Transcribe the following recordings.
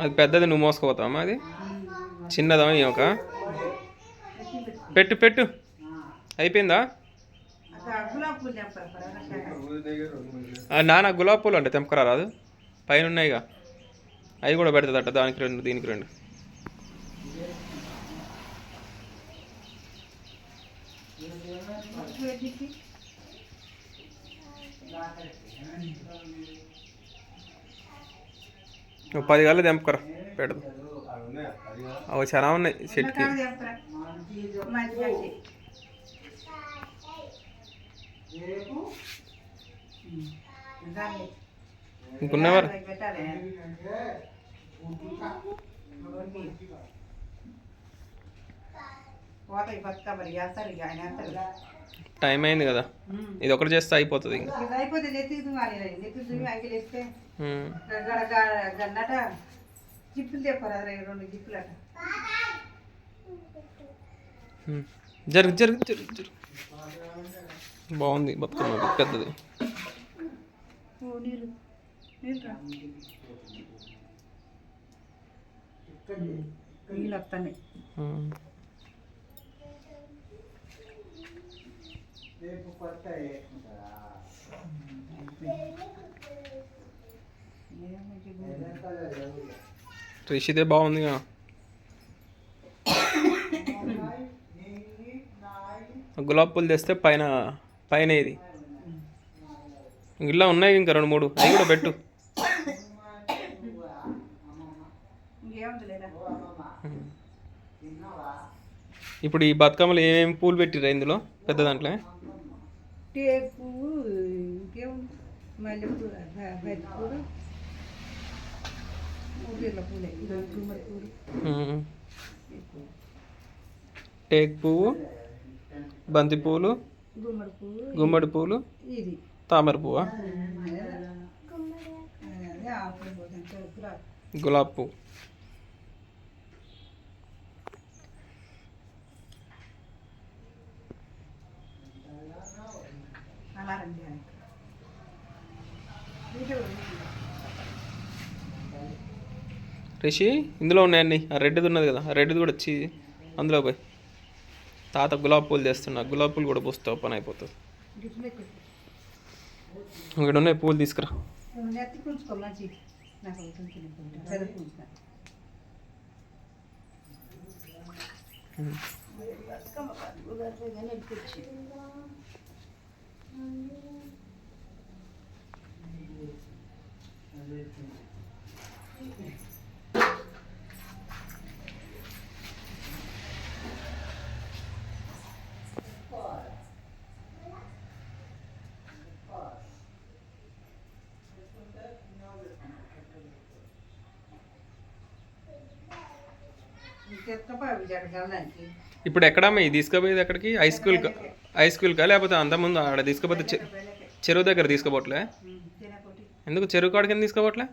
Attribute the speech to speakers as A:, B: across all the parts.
A: అది పెద్దది నువ్వు మోసుకుపోతావమ్మా అది? చిన్నదా ఈ ఒక? పెట్టు పెట్టు. అయిపోయిందా? నాన్న గులాబీ పూలు అంటే తెంపకరా రాదు. పైన ఉన్నాయిగా అవి కూడా పెడతాదట దానికి రెండు దీనికి రెండు.
B: Thank you.
A: ఓ పది గల్ల తెంపకరా పెడదు. అవి చాలా ఉన్నాయి చెట్టుకి. ఇంకున్నవారు టైం అయింది కదా. ఇది ఒకటి చేస్తే అయిపోతుంది ఇంకా.
B: గన్నట జిప్పులు తెప్పారు రెండు జిప్పులట.
A: ఉమ్. జరుగు జరుగు జరుగు జరుగు. బాగుంది బతుకమ్మ పెద్దది.
B: ఓ నీళ్ళు నీళ్ళు రా నీళ్ళు వస్తాయి
A: ఉమ్. రిషిదే బాగుందిగా గులాబ్ పూలు తెస్తే పైన పైన ఇది. ఇలా ఉన్నాయి ఇంకా రెండు మూడు. అవి కూడా పెట్టు. ఇప్పుడు ఈ బతుకమ్మలు ఏమేమి పూలు పెట్టిర్రా ఇందులో? పెద్ద దాంట్లో?
B: టేకు మల్లెపూలు బంతి పూలు ఊరిళ్ళ పూలే ఇది గుమ్మడి పూలు
A: ఉమ్. టేక్ పువ్వు బంతి పువ్వులు
B: గుమ్మడి
A: పువ్వులు తామర పువ్వా?
B: గులాబ్ ఆకులు పోతుంటే గులాబీ
A: గులాబీ పువ్వు
B: అలారం చేయాలి నీకే ఉంది.
A: రిషి ఇందులో ఉన్నాయండి. ఆ రెడ్ది ఉన్నది కదా ఆ రెడ్ది కూడా వచ్చి అందులో పోయి. తాత గులాబీ పూలు తెస్తున్నా గులాబీ పూలు కూడా పూస్తే పని అయిపోతుంది. ఇక్కడ ఉన్నాయి? పూలు తీసుకురా.
B: Thank you.
A: ఇప్పుడు ఎక్కడమ్మా? ఇది తీసుకుపోయేది ఎక్కడికి? హై స్కూల్ హై స్కూల్కా లేకపోతే అంతకుముందు ఆడ తీసుకుపోతే చెరువు దగ్గర తీసుకోపోవట్లే? ఎందుకు చెరువు కాడికి కింద తీసుకోపోవట్లే?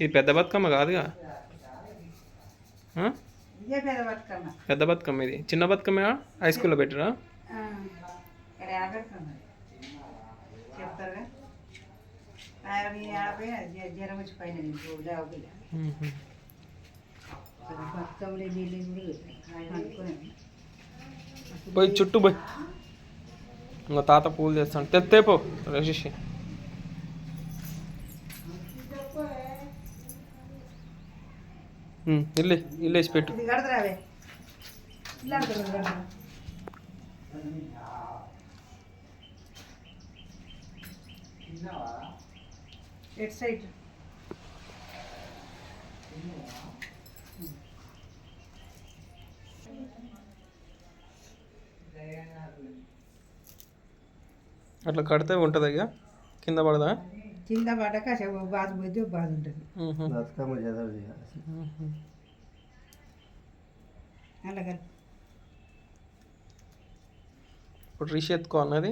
A: ఇది పెద్ద బతుకమ్మ కాదుగా?
B: పెద్ద బతుకమ్మ
A: ఇది. చిన్న బతుకమ్మ హై స్కూల్లో పెట్టరా
B: ఆ,
A: పోయి చుట్టూ పోయి ఇంకా తాత పూలు చేస్తాను తెత్తేపో రజేష్ ఇల్లు ఇల్లు వేసి పెట్టు
B: ఇది కడతారావే ఇలా కడతారా ఎట్ సైడ్
A: అట్లా కడితే ఉంటుంది ఇక? కింద పడదా?
B: కింద పడ్డాక ఒక బాధ పోతే బాధ ఉంటుంది. అలాగే
A: ఇప్పుడు రిషి ఎత్తుకో అన్నది.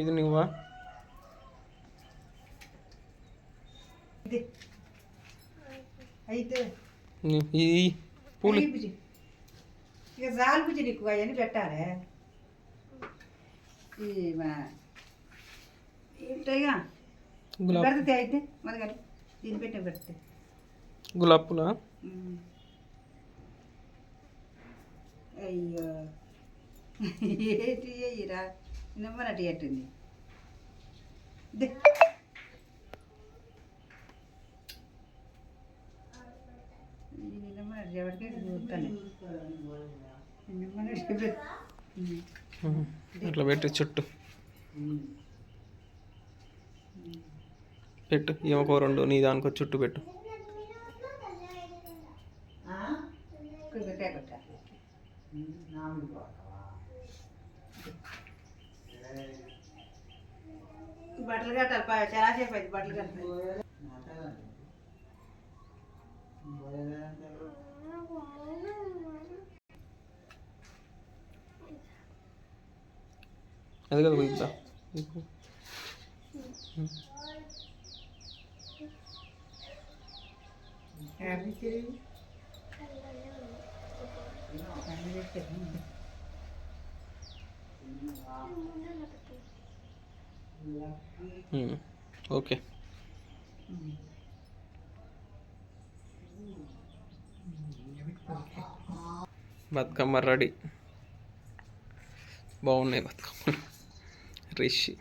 A: ఇది నువ్వా?
B: ఇది. అయితే
A: ఈ పూలు.
B: ఇక జాలు బుజ్జి నీకు అవన్నీ పెట్టాలి. ఏంటయ్యా?
A: గులాబ్
B: పెడితే అయితే మన గారు దీన్ని పెట్టే పెడితే.
A: గులాబ్ పూల?
B: అయ్యో. ఏంటి అయ్యిరా నిమ్మనట్టు ఎట్టుంది ఎవరికే చూస్తాను.
A: అట్లా పెట్టు చుట్టూ. పెట్టు ఏమకో రెండు నీ దానికో చుట్టూ పెట్టు.
B: బట్టలు కట్టాలి ప- చాలా సేపు అయింది బట్టలు కట్టాలి
A: అది కదా ఇద్దా
B: హ్యాపీ తెలియదు అన్నీ పెట్టాను.
A: Okay Bathukamma ready. బాగున్నాయి బతుకమ్మలు రిషి.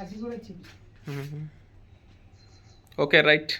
B: అది కూడా వచ్చింది.
A: Okay right.